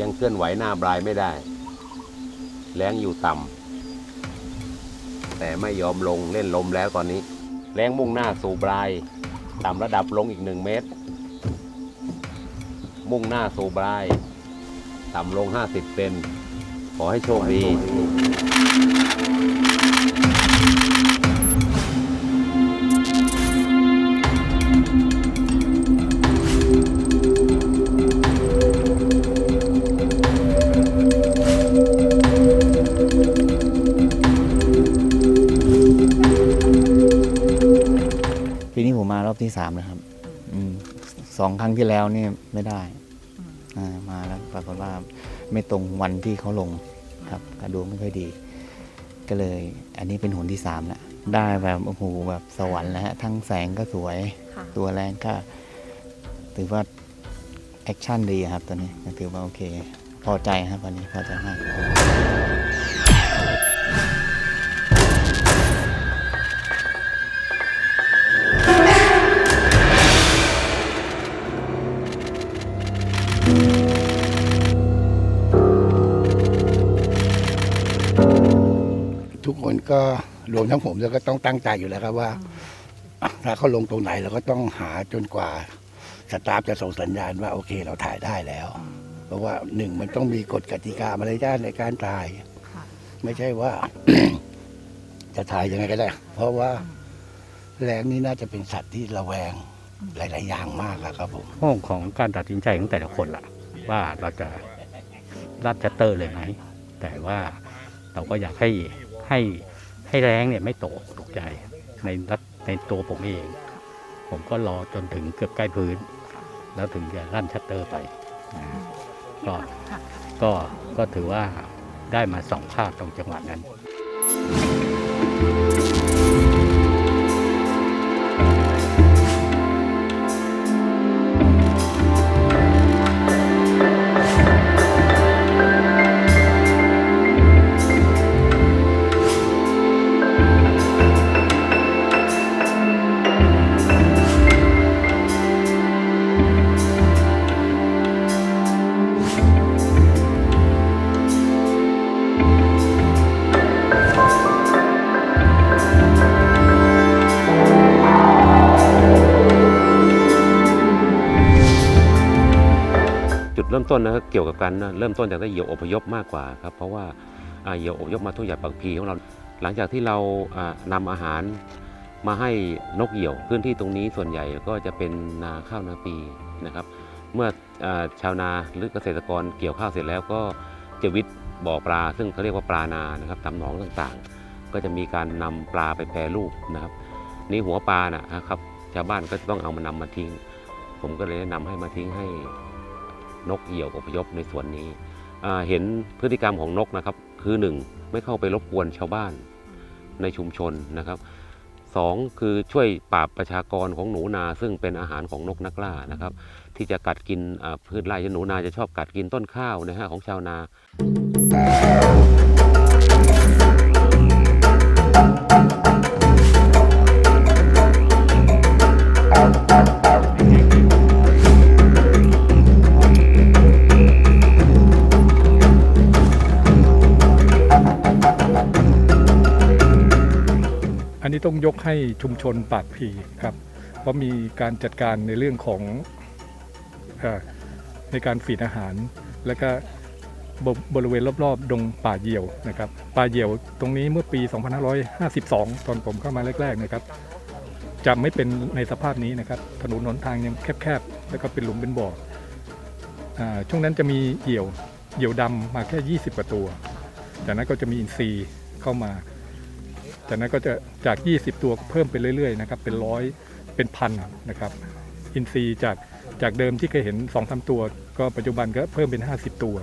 ยังเคลื่อนไหวหน้าบลายไม่ได้ แรงอยู่ต่ำแต่ไม่ยอมลงเล่นลมแล้วตอนนี้ แรงมุ่งหน้าสู่บลาย ต่ำระดับลงอีกหนึ่งเมตร มุ่งหน้าสู่บลาย ต่ำลง 50เซนขอให้โชคดี นี้ผมมารอบที่สามแล้วครับ อืมสองครั้งที่แล้วนี่ไม่ได้อ่ามาแล้วปรากฏว่าไม่ตรงวันที่เขาลงครับกระดวงไม่ค่อยดี ก็เลย อันนี้เป็นหนที่สามแล้วได้แบบโอ้โหแบบสวรรค์แล้วฮะทั้งแสงก็สวยค่ะตัวแรงก็ถือว่าแอคชั่นดีครับตอนนี้ก็ถือว่าโอเค พอใจครับวันนี้พอใจมาก ทุกคนก็รวมทั้งผมแล้วก็ต้องตั้งใจอยู่แล้วครับว่า ถ้าเขาลงตรงไหนเราก็ต้องหาจนกว่าสตาฟจะส่งสัญญาณว่าโอเคเราถ่ายได้แล้ว เพราะว่าหนึ่งมันต้องมีกฎกติกามารยาทในการถ่ายค่ะไม่ใช่ว่า จะถ่ายยังไงก็ได้ เพราะว่าแรงนี้น่าจะเป็นสัตว์ที่ระแวงหลาย ๆ อย่างมากอะครับผมห้องของการตัดสินใจของแต่ละคนล่ะ ว่าเราจะรัดชัตเตอร์เลยไหมแต่ว่าเราก็อยากให้ ให้ให้แรงเนี่ยไม่ตกตกใจในรัฐในตัวผมเอง ผมก็รอจนถึงเกือบใกล้พื้น แล้วถึงจะลั่นชัตเตอร์ไปก็ก็ก็ถือว่าได้มาสองภาพตรงจังหวะนั้น เริ่มต้นนะเกี่ยวกับการเริ่มต้นจากได้เหยี่ยวอพยพมากกว่าครับเพราะว่าเหยี่ยวอพยพมาทุ่งใหญ่บางพีของเรา หลังจากที่เราอ่านำอาหารมาให้นกเหยี่ยวพื้นที่ตรงนี้ส่วนใหญ่ก็จะเป็นนาข้าวนาปีนะครับ เมื่ออชาวนาหรือเกษตรกรเกี่ยวข้าวเสร็จแล้วก็จะวิทย์บ่อปลา ซึ่งเขาเรียกว่าปลานานะครับตามหนองต่างๆ ก็จะมีการนำปลาไปแปรรูปนะครับนี่หัวปลานะครับชาวบ้านก็ต้องเอามานำมาทิ้ง ผมก็เลยแนะนำให้มาทิ้งให้ นกเหยี่ยวอพยพในส่วนนี้ เห็นพฤติกรรมของนกนะครับ คือหนึ่งไม่เข้าไปรบกวนชาวบ้านในชุมชนนะครับสองคือช่วยปราบประชากรของหนูนาซึ่งเป็นอาหารของนกนักล่านะครับ ที่จะกัดกินพืชไร่หนูนาจะชอบกัดกินต้นข้าวนะฮะของชาวนา อันนี้ต้องยกให้ชุมชนปากพีครับ เพราะมีการจัดการในเรื่องของอในการฟีดอาหาร และก็บบริเวณรอบๆ ดงป่าเหยี่ยวนะครับ ป่าเหยี่ยวตรงนี้เมื่อปี 2552 ตอนผมเข้ามาแรกๆนะครับจะไม่เป็นในสภาพนี้นะครับ ถนนหนทางยังแคบๆ แล้วก็เป็นหลุมเป็นบ่ออช่วงนั้นจะมีเหยี่ยว เหยี่ยวดำมาแค่ 20กว่าตัว จากนั้นก็จะมีอินทรีเข้ามา จากนั้นก็จะจาก 20 ตัวเพิ่มไปเรื่อยๆนะครับเป็นร้อยเป็นพันนะครับอินทรีย์จากจากเดิมที่เคยเห็น2อสตัว ก็ปัจจุบันก็เพิ่มเป็น 50 ตัว